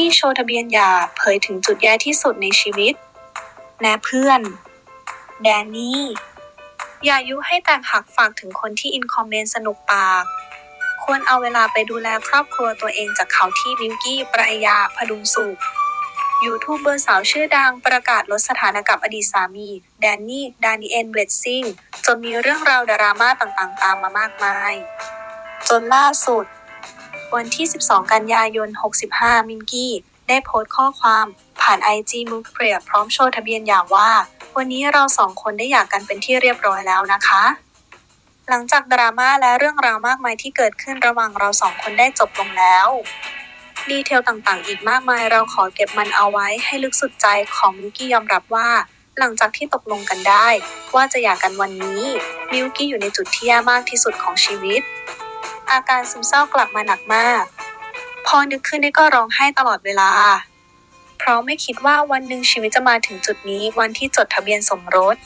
กี้โชว์ทะเบียนหย่าเผยถึงจุดแย่ที่สุดในชีวิตแนะเพื่อน แดนนี่อย่ายุให้แตกหักฝากถึงคนที่อินคอมเมนต์สนุกปาก ควรเอาเวลาไปดูแลครอบครัวตัวเองจากเขาที่มิวกี้ปรายาพดุงสุขยูทูบเบอร์สาวชื่อดังประกาศลดสถานะกับอดีตสามี แดนนี่ ดานิเอลเบลดซิงจนมีเรื่องราวดราม่าต่างๆ ตามมามากมาย จนล่าสุด วันที่ 12 กันยายน 65 มิงกี้ได้โพสต์ข้อความผ่าน IG มุกเปรียบพร้อมโชว์ทะเบียนอย่างว่า วันนี้เราสองคนได้หย่ากกันเป็นที่เรียบร้อยแล้วนะคะ หลังจากดราม่าและเรื่องราวมากมายที่เกิดขึ้นระหว่างเราสองคนได้จบลงแล้ว ดีเทลต่างๆ อีกมากมายเราขอเก็บมันเอาไว้ให้ลึกสุดใจของมิวกี้ยอมรับว่า หลังจากที่ตกลงกันได้ ว่าจะหย่ากันวันนี้มิวกี้อยู่ในจุดที่แย่มากที่สุดของชีวิต อาการซึมเศร้ากลับมาหนักมาก พอนึกขึ้นได้ก็ร้องไห้ตลอดเวลา เพราะไม่คิดว่าวันหนึ่งชีวิตจะมาถึงจุดนี้วันที่จดทะเบียนสมรส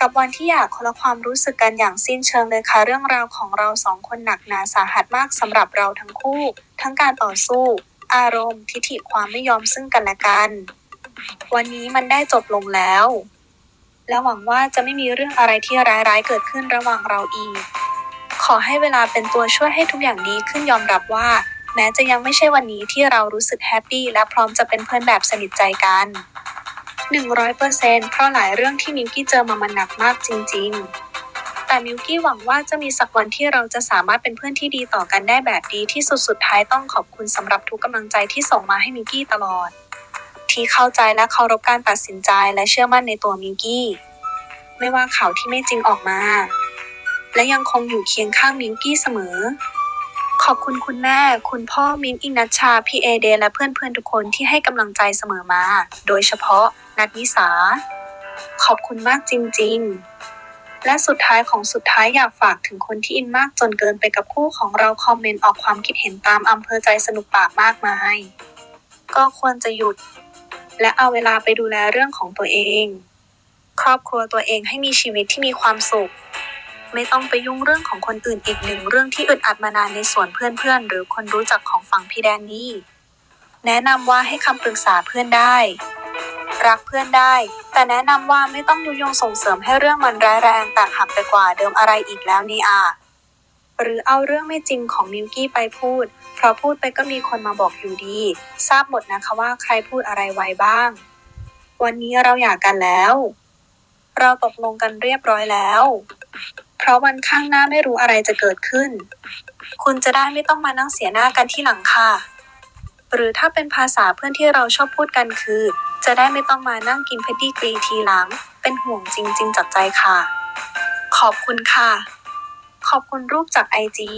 กับวันที่อยากคนละความรู้สึกกันอย่างสิ้นเชิงเลยค่ะเรื่องราวของเราสองคนหนักหนาสาหัสมากสำหรับเราทั้งคู่ ทั้งการต่อสู้ อารมณ์ ทิฐิความไม่ยอมซึ่งกันและกัน วันนี้มันได้จบลงแล้วและหวังว่าจะไม่มีเรื่องอะไรที่ร้ายๆ เกิดขึ้นระหว่างเราอีก ขอให้เวลาเป็นตัวช่วยให้ทุกอย่างดีขึ้นยอมรับว่า แม้จะยังไม่ใช่วันนี้ที่เรารู้สึกแฮปปี้และพร้อมจะเป็นเพื่อนแบบสนิทใจกัน 100%เพราะหลายเรื่องที่มิวกี้เจอมามันหนักมากจริง ๆ แต่มิวกี้หวังว่าจะมีสักวันที่เราจะสามารถเป็นเพื่อนที่ดีต่อกันได้แบบดีที่สุดสุดท้ายต้องขอบคุณสำหรับทุกกำลังใจที่ส่งมาให้มิวกี้ตลอด ที่เข้าใจและเคารพการตัดสินใจและเชื่อมั่นในตัวมิวกี้ ไม่ว่าข่าวที่ไม่จริงออกมา และยังคงอยู่เคียงข้างมิวกี้เสมอ ขอบคุณคุณแม่ คุณพ่อมินอินัชชาพี่เอเดและเพื่อนๆทุกคนที่ให้กำลังใจเสมอมา โดยเฉพาะนัดนิสา ขอบคุณมากจริง ๆ และสุดท้ายของสุดท้ายอยากฝากถึงคนที่อินมากจนเกินไปกับคู่ของเราคอมเมนต์ออกความคิดเห็นตามอำเภอใจสนุกปากมากมาย ก็ควรจะหยุด และเอาเวลาไปดูแลเรื่องของตัวเอง ครอบครัวตัวเองให้มีชีวิตที่มีความสุข ไม่ต้องไปยุ่งเรื่องของคนอื่นอีกหนึ่งเรื่องที่อึดอัดมานานในส่วนเพื่อนๆ หรือคนรู้จักของฝั่งพี่แดนนี่ แนะนำว่าให้คำปรึกษาเพื่อนได้ รักเพื่อนได้ แต่แนะนำว่าไม่ต้องยุยงส่งเสริมให้เรื่องมันร้ายแรงแตกหักไปกว่าเดิมอะไรอีกแล้วนี่อะหรือเอาเรื่องไม่จริงของมิวกี้ไปพูด เพราะพูดไปก็มีคนมาบอกอยู่ดี ทราบหมดนะคะว่าใครพูดอะไรไว้บ้าง วันนี้เราอยากกันแล้ว เราตกลงกันเรียบร้อยแล้ว เพราะวันข้างหน้าไม่รู้อะไรจะเกิดขึ้น คุณจะได้ไม่ต้องมานั่งเสียหน้ากันที่หลังค่ะ หรือถ้าเป็นภาษาเพื่อนที่เราชอบพูดกันคือ จะได้ไม่ต้องมานั่งกินเพดดี้กรีทีหลัง เป็นห่วงจริง ๆจากใจค่ะ ขอบคุณค่ะ ขอบคุณรูปจากไอจี